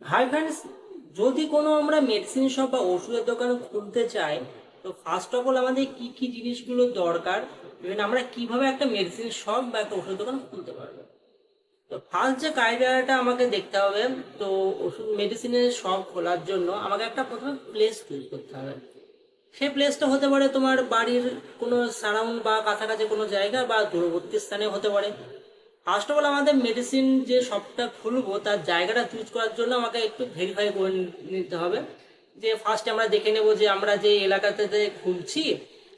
Hi friends যদি কোনো আমরা মেডিসিন শপ বা ওষুধের দোকান খুলতে চাই, তো ফার্স্ট অফ অল আমাদের কি কি জিনিসগুলো দরকার? ইভেন আমরা কীভাবে একটা মেডিসিন শপ বা একটা ওষুধ দোকান খুলতে পারব? তো ফার্স্ট যে ক্রাইটেরিয়াটা আমাকে দেখতে হবে, তো ওষুধ মেডিসিনের শপ খোলার জন্য আমাকে একটা প্রথমে প্লেস চুজ করতে হবে। সেই প্লেসটা হতে পারে তোমার বাড়ির কোনো সারাউন্ড বা কাছাকাছি কোনো জায়গা বা দূরবর্তী স্থানে হতে পারে। ফার্স্ট অফ অল আমাদের মেডিসিন যে শপটা খুলবো, তার জায়গাটা চুজ করার জন্য আমাকে একটু ভেরিফাই করে নিতে হবে। যে ফার্স্ট আমরা দেখে নেব যে আমরা যে এলাকাতে খুলছি,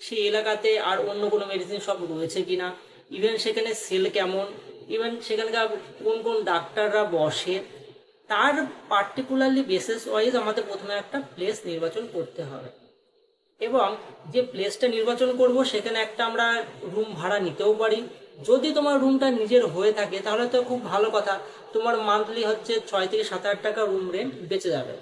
সেই এলাকাতে আর অন্য কোনো মেডিসিন শপ রয়েছে কি না ইভেন সেখানে সেল কেমন ইভেন সেখানকার কোন কোন ডাক্তাররা বসে, তার পার্টিকুলারলি বেসিস ওয়াইজ আমাদের প্রথমে একটা প্লেস নির্বাচন করতে হবে। এবং যে প্লেসটা নির্বাচন করব, সেখানে একটা আমরা রুম ভাড়া নিতেও পারি। যদি তোমার রুমটা নিজের হয়ে থাকে, তাহলে তো খুব ভালো কথা। তোমার মান্থলি হচ্ছে ছয় থেকে সাত হাজার টাকা রুম রেন্ট বেঁচে যাবে।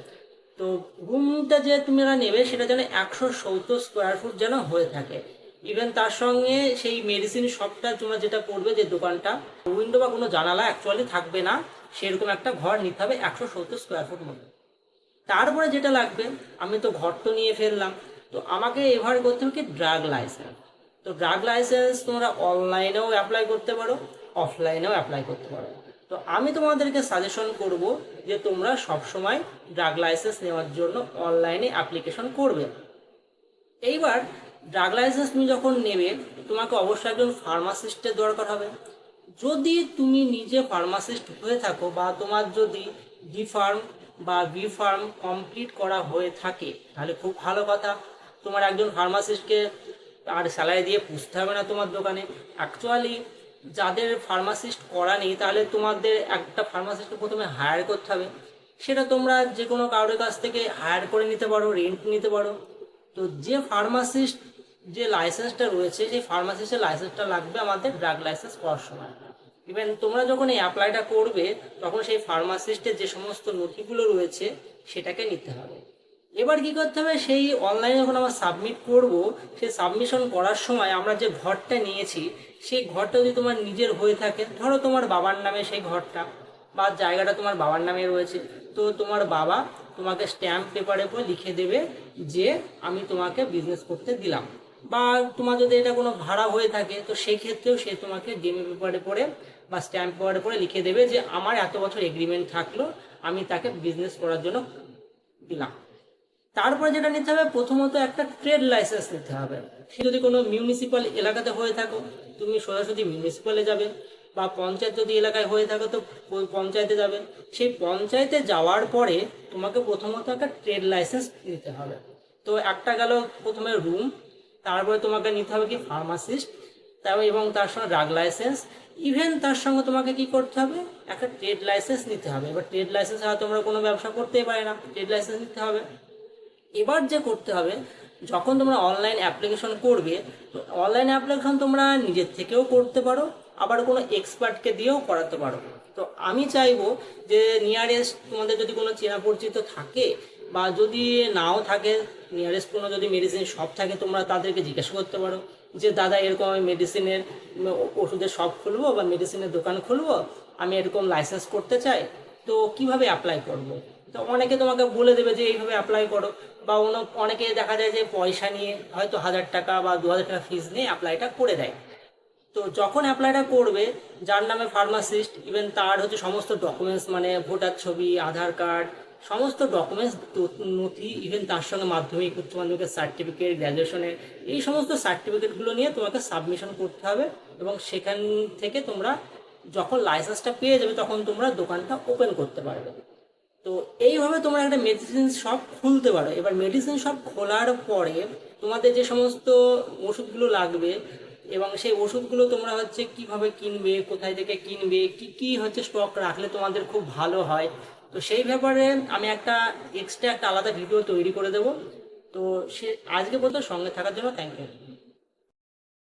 তো রুমটা যে তোমরা নেবে, সেটা যেন একশো সত্তর স্কোয়ার ফুট যেন হয়ে থাকে। ইভেন তার সঙ্গে সেই মেডিসিন শপটা তোমরা যেটা করবে, যে দোকানটা উইন্ডো বা কোনো জানালা অ্যাকচুয়ালি থাকবে না। সেরকম একটা ঘর নিতে হবে একশো সত্তর স্কোয়ার ফুট মতো তারপরে যেটা লাগবে, আমি তো ঘর তো নিয়ে ফেললাম। তো আমাকে এভার করতে হবে কি ড্রাগ লাইসেন্স তো ড্রাগ লাইসেন্স তোমরা অনলাইনেও অ্যাপ্লাই করতে পারো অফলাইনেও অ্যাপ্লাই করতে পারো। তো আমি তোমাদেরকে সাজেশন করব যে তোমরা সবসময় ড্রাগ লাইসেন্স নেওয়ার জন্য অনলাইনে অ্যাপ্লিকেশন করবে। এইবার ড্রাগ লাইসেন্স তুমি যখন নেবে, তোমাকে অবশ্যই একজন ফার্মাসিস্টের দরকার হবে। যদি তুমি নিজে ফার্মাসিস্ট হয়ে থাকো বা তোমার যদি ডি ফার্ম বা বি ফার্ম কমপ্লিট করা হয়ে থাকে, তাহলে খুব ভালো কথা। তোমার একজন ফার্মাসিস্টকে আর স্যালারি দিয়ে পুষতে হবে না তোমার দোকানে। অ্যাকচুয়ালি যাদের ফার্মাসিস্ট করা নেই, তাহলে তোমাদের একটা ফার্মাসিস্টকে প্রথমে হায়ার করতে হবে। সেটা তোমরা যে কোনো কারোর কাছ থেকে হায়ার করে নিতে পারো রেন্ট নিতে পারো। তো যে ফার্মাসিস্ট যে লাইসেন্সটা রয়েছে, সেই ফার্মাসিস্টের লাইসেন্সটা লাগবে আমাদের ড্রাগ লাইসেন্স করার সময়। ইভেন তোমরা যখন এই অ্যাপ্লাইটা করবে, তখন সেই ফার্মাসিস্টের যে সমস্ত নথিগুলো রয়েছে, সেটাকে নিতে হবে। এবার কি করতে হবে? সেই অনলাইনে যখন আমরা সাবমিট করব সেই সাবমিশন করার সময় আমরা যে ঘরটা নিয়েছি, সেই ঘরটা যদি তোমার নিজের হয়ে থাকে, ধরো তোমার বাবার নামে সেই ঘরটা বা জায়গাটা তোমার বাবার নামে রয়েছে, তো তোমার বাবা তোমাকে স্ট্যাম্প পেপারে উপর লিখে দেবে যে আমি তোমাকে বিজনেস করতে দিলাম। বা তোমার যদি এটা কোনো ভাড়া হয়ে থাকে, তো সেই ক্ষেত্রেও সে তোমাকে ডিএমএ পেপারে পড়ে বা স্ট্যাম্প পেপারে পড়ে লিখে দেবে যে আমার এত বছর এগ্রিমেন্ট থাকল, আমি তাকে বিজনেস করার জন্য দিলাম। তারপরে যেটা নিতে হবে, প্রথমত একটা ট্রেড লাইসেন্স নিতে হবে। যদি কোনো মিউনিসিপ্যাল এলাকাতে হয়ে থাকো, তুমি সোজাসুজি মিউনিসিপ্যালে যাবে বা পঞ্চায়েত যদি এলাকায় হয়ে থাকো তো পঞ্চায়েতে যাবে। সেই পঞ্চায়েতে যাওয়ার পরে তোমাকে প্রথমত একটা ট্রেড লাইসেন্স নিতে হবে। তো একটা গেল প্রথমে রুম তারপরে তোমাকে নিতে হবে কি ফার্মাসিস্ট তারপর এবং তার সঙ্গে ড্রাগ লাইসেন্স ইভেন তার সঙ্গে তোমাকে কি করতে হবে? একটা ট্রেড লাইসেন্স নিতে হবে। এবার ট্রেড লাইসেন্স ছাড়া তোমরা কোনো ব্যবসা করতেই পারে না। ট্রেড লাইসেন্স নিতে হবে। এবার যে করতে হবে, যখন তোমরা অনলাইন অ্যাপ্লিকেশন করবে অনলাইন অ্যাপ্লিকেশন তোমরা নিজের থেকেও করতে পারো, আবার কোনো এক্সপার্টকে দিয়েও করাতে পারো। তো আমি চাইব যে নিয়ারেস্ট তোমাদের যদি কোনো চেনা পরিচিত থাকে, বা যদি নাও থাকে নিয়ারেস্ট কোনো যদি মেডিসিন শপ থাকে, তোমরা তাদেরকে জিজ্ঞাসা করতে পারো যে, দাদা, এরকম আমি মেডিসিনের ওষুধের শপ খুলবো বা মেডিসিনের দোকান খুলবো? আমি এরকম লাইসেন্স করতে চাই, তো কীভাবে অ্যাপ্লাই করব? তো অনেকে তোমাকে বলে দেবে যে এইভাবে অ্যাপ্লাই করো, বা অনেকে দেখা যায় যে পয়সা নিয়ে হয়তো হাজার টাকা বা দু হাজার টাকা ফিজ নিয়ে অ্যাপ্লাইটা করে দেয়। তো যখন অ্যাপ্লাইটা করবে, যার নামে ফার্মাসিস্ট ইভেন তার হচ্ছে সমস্ত ডকুমেন্টস মানে ভোটার ছবি, আধার কার্ড সমস্ত ডকুমেন্টস নথি ইভেন তার সঙ্গে মাধ্যমিক, উচ্চ মাধ্যমিকের সার্টিফিকেট গ্র্যাজুয়েশনের এই সমস্ত সার্টিফিকেটগুলো নিয়ে তোমাকে সাবমিশন করতে হবে, এবং সেখান থেকে তোমরা যখন লাইসেন্সটা পেয়ে যাবে, তখন তোমরা দোকানটা ওপেন করতে পারবে। তো এইভাবে তোমরা একটা মেডিসিন শপ খুলতে পারো। এবার মেডিসিন শপ খোলার পরে তোমাদের যে সমস্ত ওষুধগুলো লাগবে এবং সেই ওষুধগুলো তোমরা হচ্ছে কীভাবে কিনবে, কোথায় থেকে কিনবে, কি কি হচ্ছে স্টক রাখলে তোমাদের খুব ভালো হয়। তো সেই ব্যাপারে আমি একটা এক্সট্রা একটা আলাদা ভিডিও তৈরি করে দেবো। তো সে আজকে বলতে সঙ্গে থাকার জন্য থ্যাংক ইউ